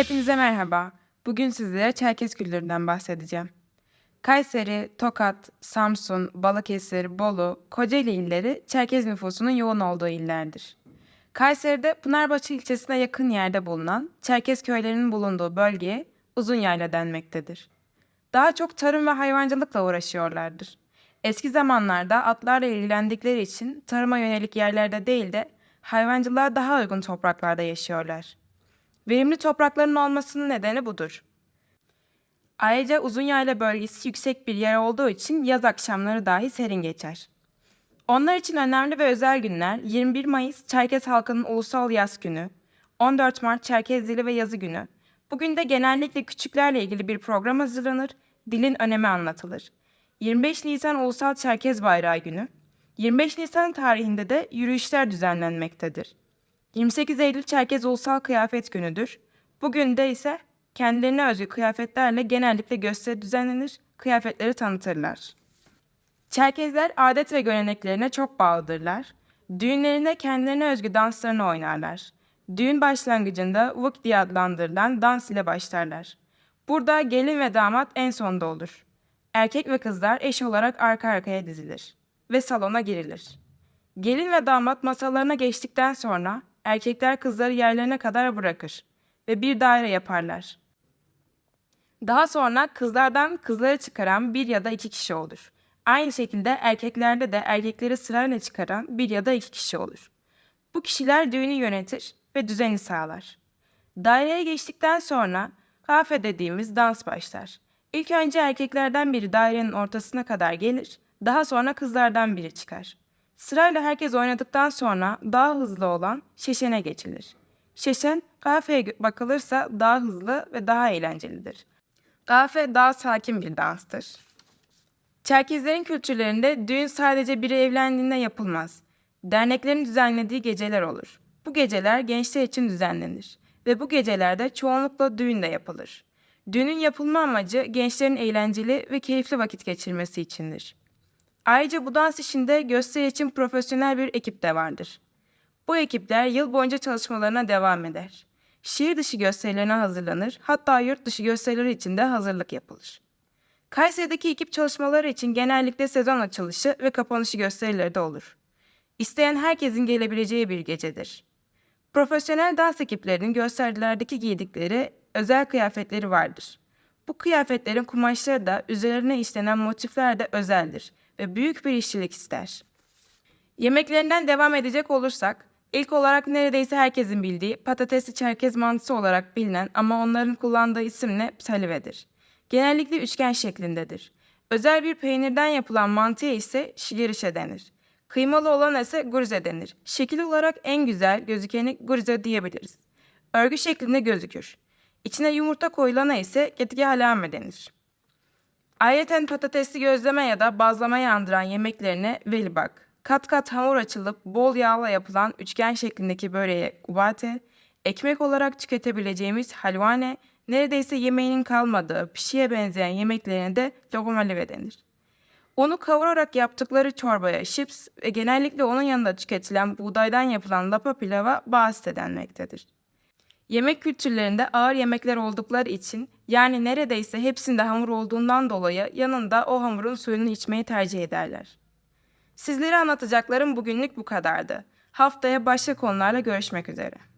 Hepinize merhaba. Bugün sizlere Çerkez kültüründen bahsedeceğim. Kayseri, Tokat, Samsun, Balıkesir, Bolu, Kocaeli illeri Çerkez nüfusunun yoğun olduğu illerdir. Kayseri'de Pınarbaşı ilçesine yakın yerde bulunan Çerkez köylerinin bulunduğu bölgeye uzun yayla denmektedir. Daha çok tarım ve hayvancılıkla uğraşıyorlardır. Eski zamanlarda atlarla ilgilendikleri için tarıma yönelik yerlerde değil de hayvancılığa daha uygun topraklarda yaşıyorlar. Verimli toprakların olmasının nedeni budur. Ayrıca uzun yayla bölgesi yüksek bir yer olduğu için yaz akşamları dahi serin geçer. Onlar için önemli ve özel günler 21 Mayıs Çerkez halkının ulusal yaz günü, 14 Mart Çerkez dili ve yazı günü. Bugün de genellikle küçüklerle ilgili bir program hazırlanır, dilin önemi anlatılır. 25 Nisan Ulusal Çerkez Bayrağı Günü, 25 Nisan tarihinde de yürüyüşler düzenlenmektedir. 28 Eylül Çerkez Ulusal Kıyafet Günü'dür. Bugün de ise kendilerine özgü kıyafetlerle genellikle gösteri düzenlenir, kıyafetleri tanıtırlar. Çerkezler adet ve göreneklerine çok bağlıdırlar. Düğünlerinde kendilerine özgü danslarını oynarlar. Düğün başlangıcında vuk diye adlandırılan dans ile başlarlar. Burada gelin ve damat en sonda olur. Erkek ve kızlar eş olarak arka arkaya dizilir ve salona girilir. Gelin ve damat masalarına geçtikten sonra erkekler kızları yerlerine kadar bırakır ve bir daire yaparlar. Daha sonra kızlardan kızları çıkaran bir ya da iki kişi olur. Aynı şekilde erkeklerde de erkekleri sırayla çıkaran bir ya da iki kişi olur. Bu kişiler düğünü yönetir ve düzeni sağlar. Daireye geçtikten sonra kafe dediğimiz dans başlar. İlk önce erkeklerden biri dairenin ortasına kadar gelir, daha sonra kızlardan biri çıkar. Sırayla herkes oynadıktan sonra daha hızlı olan şeşene geçilir. Şeşen, kafeye bakılırsa daha hızlı ve daha eğlencelidir. Kafe daha sakin bir danstır. Çerkezlerin kültürlerinde düğün sadece biri evlendiğinde yapılmaz. Derneklerin düzenlediği geceler olur. Bu geceler gençler için düzenlenir ve bu gecelerde çoğunlukla düğün de yapılır. Düğünün yapılma amacı gençlerin eğlenceli ve keyifli vakit geçirmesi içindir. Ayrıca bu dans işinde gösteri için profesyonel bir ekip de vardır. Bu ekipler yıl boyunca çalışmalarına devam eder. Şehir dışı gösterilerine hazırlanır, hatta yurt dışı gösterileri için de hazırlık yapılır. Kayseri'deki ekip çalışmaları için genellikle sezon açılışı ve kapanışı gösterileri de olur. İsteyen herkesin gelebileceği bir gecedir. Profesyonel dans ekiplerinin gösterilerdeki giydikleri özel kıyafetleri vardır. Bu kıyafetlerin kumaşları da üzerine işlenen motifler de özeldir ve büyük bir işçilik ister. Yemeklerinden devam edecek olursak, ilk olarak neredeyse herkesin bildiği patatesli çerkez mantısı olarak bilinen ama onların kullandığı isimle salivedir. Genellikle üçgen şeklindedir. Özel bir peynirden yapılan mantıya ise şilirişe denir. Kıymalı olan ise gurze denir. Şekil olarak en güzel gözükeni gurze diyebiliriz. Örgü şeklinde gözükür. İçine yumurta koyulana ise ketike halame denir. Ayrıca patatesli gözleme ya da bazlama yandıran yemeklerine velibak, kat kat hamur açılıp bol yağla yapılan üçgen şeklindeki böreğe kubate, ekmek olarak tüketebileceğimiz halvane, neredeyse yemeğinin kalmadığı pişiye benzeyen yemeklerine de lokumalive denir. Onu kavurarak yaptıkları çorbaya şips ve genellikle onun yanında tüketilen buğdaydan yapılan lapa pilava bahiste denmektedir. Yemek kültürlerinde ağır yemekler oldukları için yani neredeyse hepsinde hamur olduğundan dolayı yanında o hamurun suyunu içmeyi tercih ederler. Sizlere anlatacaklarım bugünlük bu kadardı. Haftaya başka konularla görüşmek üzere.